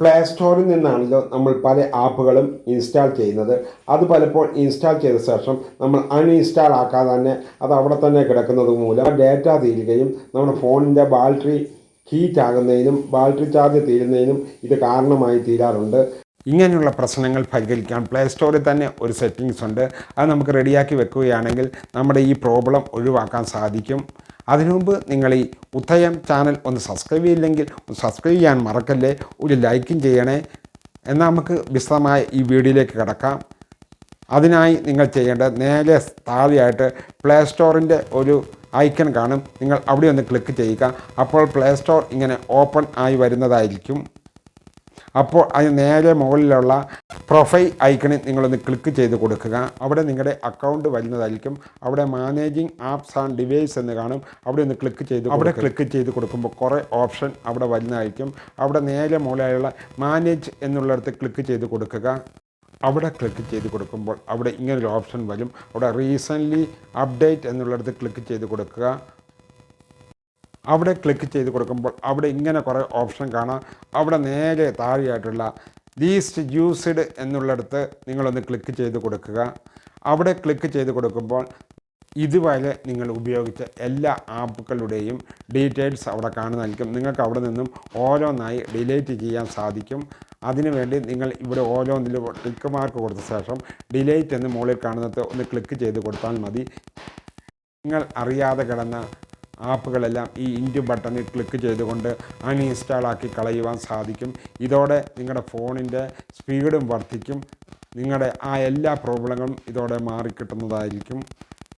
Play സ്റ്റോറിൽ നിന്നാണല്ലോ നമ്മൾ പല ആപ്പുകളും ഇൻസ്റ്റാൾ ചെയ്യുന്നത്. അത് പലപ്പോൾ ഇൻസ്റ്റാൾ ചെയ്ത ശേഷം നമ്മൾ അൺഇൻസ്റ്റാൾ ആക്കാതെ തന്നെ അത് അവിടെ തന്നെ കിടക്കുന്നത് മൂലം ഡേറ്റ തീരുകയും നമ്മുടെ ഫോണിന്റെ ബാറ്ററി ഹീറ്റ് ആകുന്നതിനും ബാറ്ററി ചാർജ് തീരുന്നതിനും ഇത് കാരണമായി തീരാറുണ്ട്. ഇങ്ങനെയുള്ള പ്രശ്നങ്ങൾ പരിഹരിക്കാൻ പ്ലേ സ്റ്റോറിൽ തന്നെ ഒരു സെറ്റിങ്സ് ഉണ്ട്. അത് നമുക്ക് റെഡിയാക്കി വെക്കുകയാണെങ്കിൽ നമ്മുടെ ഈ പ്രോബ്ലം ഒഴിവാക്കാൻ സാധിക്കും. അതിനു മുമ്പ് നിങ്ങൾ ഈ ഉത്തയം ചാനൽ ഒന്ന് സബ്സ്ക്രൈബ് ചെയ്യില്ലെങ്കിൽ സബ്സ്ക്രൈബ് ചെയ്യാൻ മറക്കല്ലേ ഒരു ലൈക്കും ചെയ്യണേ. എന്നാൽ നമുക്ക് വിശദമായ ഈ വീഡിയോയിലേക്ക് കിടക്കാം. അതിനായി നിങ്ങൾ ചെയ്യേണ്ടത് നേരെ താഴെയായിട്ട് പ്ലേ സ്റ്റോറിന്റെ ഒരു ഐക്കൺ കാണും. നിങ്ങൾ അവിടെ ഒന്ന് ക്ലിക്ക് ചെയ്യുക. അപ്പോൾ പ്ലേ സ്റ്റോർ ഇങ്ങനെ ഓപ്പൺ ആയി വരുന്നതായിരിക്കും. അപ്പോൾ അതിന് നേരെ മുകളിലുള്ള പ്രൊഫൈൽ ഐക്കണിൽ നിങ്ങളൊന്ന് ക്ലിക്ക് ചെയ്ത് കൊടുക്കുക. അവിടെ നിങ്ങളുടെ അക്കൗണ്ട് വരുന്നതായിരിക്കും. അവിടെ മാനേജിങ് ആപ്സ് ആൻഡ് ഡിവൈസ് എന്ന് കാണും. അവിടെ ഒന്ന് ക്ലിക്ക് ചെയ്ത് അവിടെ ക്ലിക്ക് ചെയ്ത് കൊടുക്കുമ്പോൾ കുറേ ഓപ്ഷൻ അവിടെ വരുന്നതായിരിക്കും. അവിടെ നേരെ മുകളിലുള്ള മാനേജ് എന്നുള്ളിടത്ത് ക്ലിക്ക് ചെയ്ത് കൊടുക്കുക. അവിടെ ക്ലിക്ക് ചെയ്ത് കൊടുക്കുമ്പോൾ അവിടെ ഇങ്ങനൊരു ഓപ്ഷൻ വരും. അവിടെ റീസെന്റ്ലി അപ്ഡേറ്റ് എന്നുള്ളിടത്ത് ക്ലിക്ക് ചെയ്ത് കൊടുക്കുക. അവിടെ ക്ലിക്ക് ചെയ്ത് കൊടുക്കുമ്പോൾ അവിടെ ഇങ്ങനെ കുറേ ഓപ്ഷൻ കാണാം. അവിടെ നേരെ താഴെയായിട്ടുള്ള ലീസ്റ്റ് യൂസ്ഡ് എന്നുള്ളിടത്ത് നിങ്ങളൊന്ന് ക്ലിക്ക് ചെയ്ത് കൊടുക്കുക. അവിടെ ക്ലിക്ക് ചെയ്ത് കൊടുക്കുമ്പോൾ ഇതുവരെ നിങ്ങൾ ഉപയോഗിച്ച എല്ലാ ആപ്പുകളുടെയും ഡീറ്റെയിൽസ് അവിടെ കാണുന്നതായിരിക്കും. നിങ്ങൾക്ക് അവിടെ നിന്നും ഓരോന്നായി ഡിലീറ്റ് ചെയ്യാൻ സാധിക്കും. അതിനുവേണ്ടി നിങ്ങൾ ഇവിടെ ഓരോന്നിലും ടിക്ക് മാർക്ക് കൊടുത്ത ശേഷം ഡിലീറ്റ് എന്ന് മുകളിൽ കാണുന്നത് ഒന്ന് ക്ലിക്ക് ചെയ്ത് കൊടുത്താൽ മതി. നിങ്ങൾ അറിയാതെ കിടന്ന ആപ്പുകളെല്ലാം ഈ ഇന്റു ബട്ടണിൽ ക്ലിക്ക് ചെയ്തുകൊണ്ട് അൺഇൻസ്റ്റാൾ ആക്കി കളയുവാൻ സാധിക്കും. ഇതോടെ നിങ്ങളുടെ ഫോണിന്റെ സ്പീഡും വർദ്ധിക്കും. നിങ്ങളുടെ ആ എല്ലാ പ്രോബ്ലങ്ങളും ഇതോടെ മാറിക്കിട്ടുന്നതായിരിക്കും.